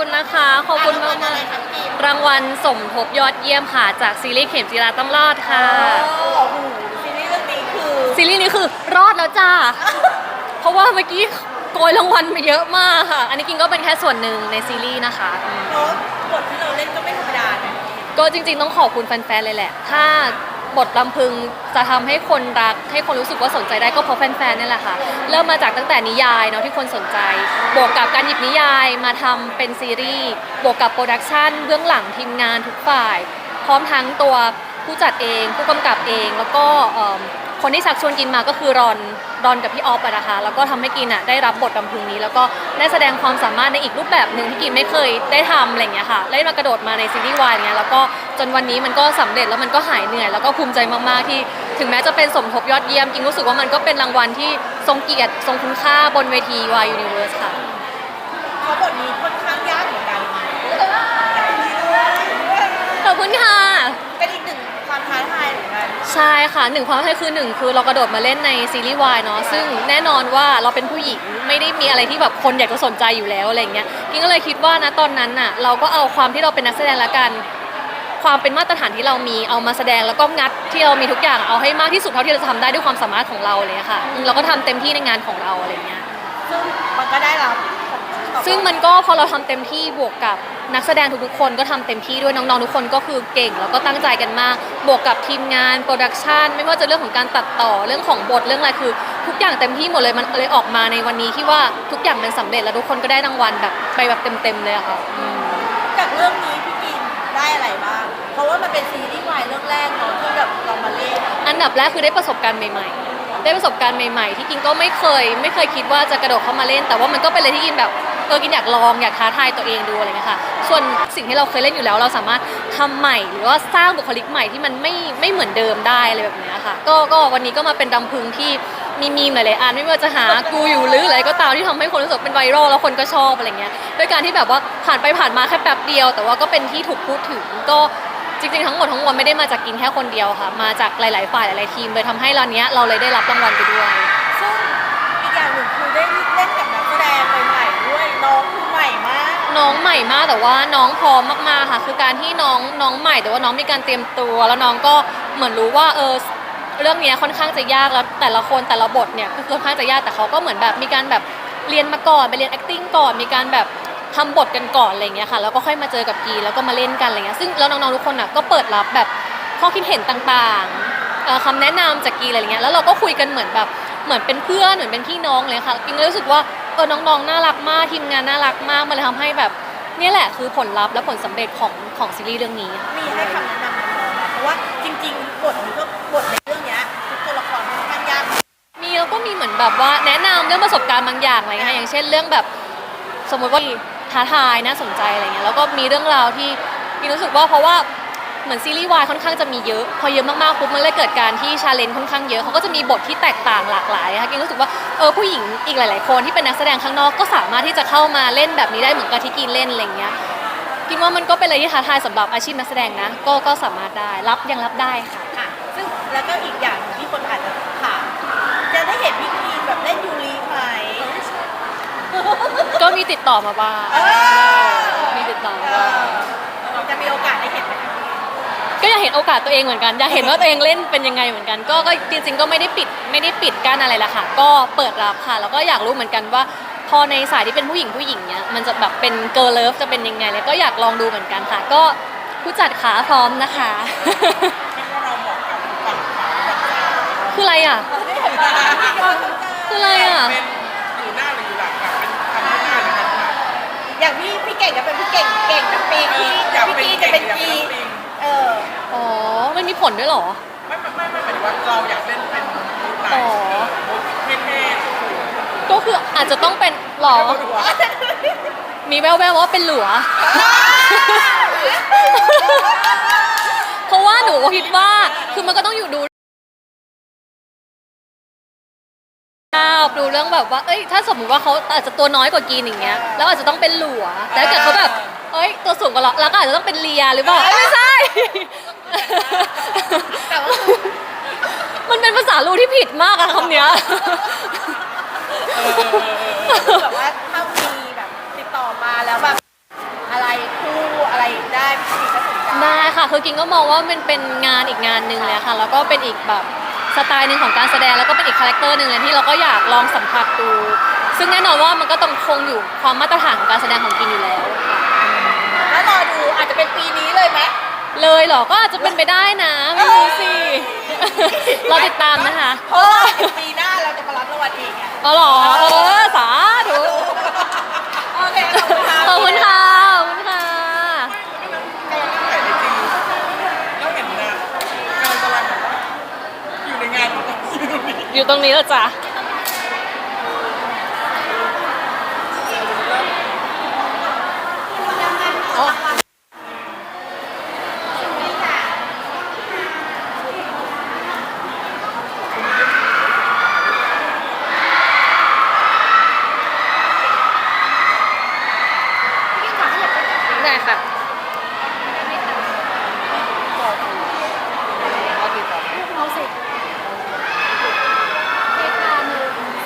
คุณนะคะ ขอบคุณมากมากๆรางวัลสมทบยอดเยี่ยมค่ะ จากซีรีส์เข็มจีราต้องรอดค่ะโอ้โหซีรีส์เรื่องนี้คือ ซีรีส์นี้คือรอดแล้วจ้า เพราะว่าเมื่อกี้โกยรางวัลมาเยอะมากค่ะ อันนี้กินก็เป็นแค่ส่วนหนึ่งในซีรีส์นะคะอืมเนาะบทที่เราเล่นก็ไม่ธรรมดานะก็จริงๆต้องขอบคุณแฟนๆเลยแหละ ถ้า บทลำพึงจะทำให้คนรักให้คนรู้สึกว่าสนใจได้ก็เพราะแฟนๆนี่แหละค่ะ เริ่มมาจากตั้งแต่นิยายเนาะที่คนสนใจ บวกกับการหยิบนิยายมาทำเป็นซีรีส์ บวกกับโปรดักชันเบื้องหลังทีมงานทุกฝ่าย พร้อมทั้งตัวผู้จัดเอง ผู้กำกับเองแล้วก็ คนที่ชักชวนกินมาก็คือรอนรอนกับพี่ออฟอะนะคะแล้วก็ทำให้กินอะได้รับบทลำพึงนี้ แล้วก็ได้แสดงความสามารถในอีกรูปแบบหนึ่งที่กินไม่เคยได้ทำอะไรอย่างเงี้ยค่ะได้มากระโดดมาในซีรีส์วายเงี้ยแล้วก็จนวันนี้มันก็สำเร็จแล้วมันก็หายเหนื่อย แล้วก็ภูมิใจมากๆที่ ถึงแม้จะเป็นสมทบยอดเยี่ยมกินรู้สึกว่ามันก็เป็นรางวัลที่ทรงเกียรติทรงคุณค่าบนเวทีวายยูนิเวอร์สค่ะเพราะบทนี้ค่อนข้างยากเหมือนกันขอบคุณค่ะเป็นอีกหนึ่งความท้าทายเหมือนกัน ใช่ค่ะหนึ่งความท้าทายคือหนึ่งคือเรากระโดดมาเล่นในซีรีส์วายเนาะซึ่งแน่นอนว่าเราเป็นผู้หญิงไม่ได้มีอะไรที่แบบคนอยากจะสนใจอยู่แล้วอะไรเงี้ยกินก็เลยคิดว่านะตอนนั้นน่ะเราก็เอาความที่เราเป็นนักแสดงละกัน ความเป็นมาตรฐานที่เรามีเอามาแสดงแล้วก็งัดที่เรามีทุกอย่างเอาให้มากที่สุดเท่าที่เราจะทำได้ด้วยความสามารถของเราเลยค่ะอืมเราก็ทำเต็มที่ในงานของเราอะไรเงี้ย ซึ่งมันก็ได้ลตอบรับ ซึ่งมันก็พอเราทำเต็มที่บวกกับนักแสดงทุกๆคนก็ทำเต็มที่ด้วยน้องๆทุกคนก็คือเก่งแล้วก็ตั้งใจกันมาก บวกกับทีมงานโปรดักชันไม่ว่าจะเรื่องของการตัดต่อเรื่องของบทเรื่องอะไรคือ ทุกอย่างเต็มที่หมดเลยมันเลยออกมาในวันนี้ที่ว่าทุกอย่างมันสำเร็จแล้วทุกคนก็ได้รางวัลแบบไปแบบเต็มๆเลยอะค่ะอืมจากเรื่องนี้พี่กินได้อะไรบ้างเพราะว่ามันเป็นซีรีส์วายเรื่องแรกเนาะที่แบบเรามาเล่นอันดับแรกคือได้ประสบการณ์ใหม่ ๆ ได้ประสบการณ์ใหม่ ๆ ที่กินก็ไม่เคย ไม่เคยคิดว่าจะกระโดดเข้ามาเล่น แต่ว่ามันก็เป็นอะไรที่กินแบบ เออกินอยากลองอยากท้าทายตัวเองดูอะไรเงี้ยค่ะ ส่วนสิ่งที่เราเคยเล่นอยู่แล้ว เราสามารถทำใหม่ หรือว่าสร้างบุคลิกใหม่ที่มันไม่ไม่เหมือนเดิมได้อะไรแบบเนี้ยค่ะ ก็ก็วันนี้ก็มาเป็นดำพึงที่มีมีมหลายๆอันไม่ว่าจะหากูอยู่หรืออะไรก็ตามที่ทำให้คนรู้สึกเป็นไวรัลแล้วคนก็ชอบอะไรเงี้ยด้วยการที่แบบว่าผ่านไปผ่านมาแค่แป๊บเดียว แต่ว่าก็เป็นที่ถูกพูดถึงก็จริงๆ ทั้งหมดทั้งมวลไม่ได้มาจากกินแค่คนเดียวค่ะ มาจากหลายๆ ฝ่ายหลายๆทีมเลยทำให้เราเนี้ยเราเลยได้รับรางวัลไปด้วยซึ่ง น้องใหม่มากแต่ว่าน้องพร้อมมากๆค่ะ คือการที่น้องน้องใหม่แต่ว่าน้องมีการเตรียมตัว แล้วน้องก็เหมือนรู้ว่าเออเรื่องเนี้ยค่อนข้างจะยากแล้วแต่ละคนแต่ละบทเนี่ยคือค่อนข้างจะยากแต่เขาก็เหมือนแบบมีการแบบเรียนมาก่อนไปเรียน acting ก่อนมีการแบบทำบทกันก่อนอะไรเงี้ยค่ะแล้วก็ค่อยมาเจอกับกีแล้วก็มาเล่นกันอะไรเงี้ยซึ่งแล้วน้องๆทุกคนอะก็เปิดรับแบบข้อคิดเห็นต่างๆเอ่อคำแนะนำจากกีอะไรเงี้ยแล้วเราก็คุยกันเหมือนแบบเหมือนเป็นเพื่อนเหมือนเป็นพี่น้องเลยค่ะกินก็รู้สึกว่า ออน้องๆน่ารักมากทีมงานน่ารักมากมันเลยทำให้แบบเนี่ยแหละคือผลลัพธ์และผลสำเร็จของของซีรีส์เรื่องนี้ค่ะมีให้คำแนะนำน้องๆไหมเพราะว่าจริงๆบทนี้ก็บทในเรื่องเนี้ยทุกตัวละครค่อนข้างยากมีแล้วก็มีเหมือนแบบว่าแนะนำเรื่องประสบการณ์บางอย่างอะไรเงี้ยค่ะอย่างเช่นเรื่องแบบ สมมติว่าท้าทายน่าสนใจอะไรเงี้ยแล้วก็มีเรื่องราวที่มีรู้สึกว่าเพราะว่า เหมือนซีรีส์วายค่อนข้างจะมีเยอะพอเยอะมากๆปุ๊บมันเลยเกิดการที่ชาเลนจ์ค่อนข้างเยอะเขาก็จะมีบทที่แตกต่างหลากหลายค่ะกินรู้สึกว่าเออผู้หญิงอีกหลาย ๆ คนที่เป็นนักแสดงข้างนอกก็สามารถที่จะเข้ามาเล่นแบบนี้ได้เหมือนกับที่กินเล่นอะไรเงี้ยกินว่ามันก็เป็นอะไรที่ท้าทายสำหรับอาชีพนักแสดงนะก็ก็สามารถได้รับยังรับได้ค่ะ ค่ะ ซึ่งแล้วก็อีกอย่างหนึ่งที่คนอาจจะถามจะได้เห็นพี่กีนแบบเล่นยูรีไหมก็มีติดต่อมาบ้างเออมีติดต่อเอมาบ้างอจะมีโอกาสได้เห็นไหมคะก็อยาก เห็นโอกาสตัวเองเหมือนกันอยากเห็นว่าตัวเองเล่นเป็นยังไงเหมือนกัน ก็ก็จริงๆก็ไม่ได้ปิดไม่ได้ปิดกั้นอะไรละค่ะ ก็เปิดรับค่ะ แล้วก็อยากรู้เหมือนกันว่า พอในสายที่เป็นผู้หญิงผู้หญิงเนี้ยมันจะแบบเป็นเกิร์ลเลิฟจะเป็นยังไงเลยก็อยากลองดูเหมือนกันค่ะ ก็ผู้จัดขาพร้อมนะคะ คิดว่าเราเหมาะกับฝั่งขาฝั่งซ้ายคืออะไรอะ คืออะไรอะ เป็นอยู่หน้าหรืออยู่หลังแบบเป็นทำให้หน้าหรือทำหลังอย่างพี่พี่เก่งจะเป็นพี่เก่งเก่งน้ำปิงพี่อยากพี่เป็นกีเก่จะงเป็นอยากเป็นกีน้ำปิง เอออ๋อ มันมีผลด้วยเหรอ ไม่ไม่ไม่ไม่หมายถึงว่าเราอยากเล่นเป็นมูดไหนอ๋อ มูดเท่ๆก็คืออาจจะต้องเป็นหรอเอาดูว่ามีแววๆว่าเป็นหลัว เพราะว่าหนูคิดว่า คือมันก็ต้องอยู่ดูดูเรื่องแบบว่า เอ้ย ถ้าสมมติว่าเขาอาจจะตัวน้อยกว่ากีนอย่างเงี้ย แล้วอาจจะต้องเป็นหลัว แต่ถ้าเกิดเขาแบบ เอ้ยตัวสูงกว่าเราแล้วก็อาจจะต้องเป็นเลียหรือเปล่าเอ้ยไม่ใช่ แต่ว่ามันเป็นภาษาลูที่ผิดมากอะคำเนี้ยแบบว่าถ้ามีแบบติดต่อมาแล้วแบบได้พี่กินก็สนใจได้ค่ะคือกินก็มองว่ามันเป็นงานอีกงานหนึ่งเลยค่ะ แล้วก็เป็นอีกแบบสไตล์หนึ่งของการแสดงแล้วก็เป็นอีกคาแรคเตอร์หนึ่งเลยที่เราก็อยากลองสัมผัสดู ซึ่งแน่นอนว่ามันก็ต้องคงอยู่ความมาตรฐานของการแสดงของกินอยู่แล้วค่ะแล้ว รอดูอาจจะเป็นปีนี้เลยไหมเลยเหรอ ก็อาจจะเป็นไปได้นะ ไม่รู้สิ เราติดตามนะคะ เพราะว่าปีหน้าเราจะมารับรางวัลอีกไงอ๋อเหรอ เออ สาธุโอเคขอบคุณค่ะขอบคุณค่ะ ขอบคุณค่ะถ่ายในจริงแล้วเห็นนะงานกำลังแบบว่าอยู่ในงานอยู่ตรงนี้อยู่ตรงนี้แล้วจ้ะ ได้ค่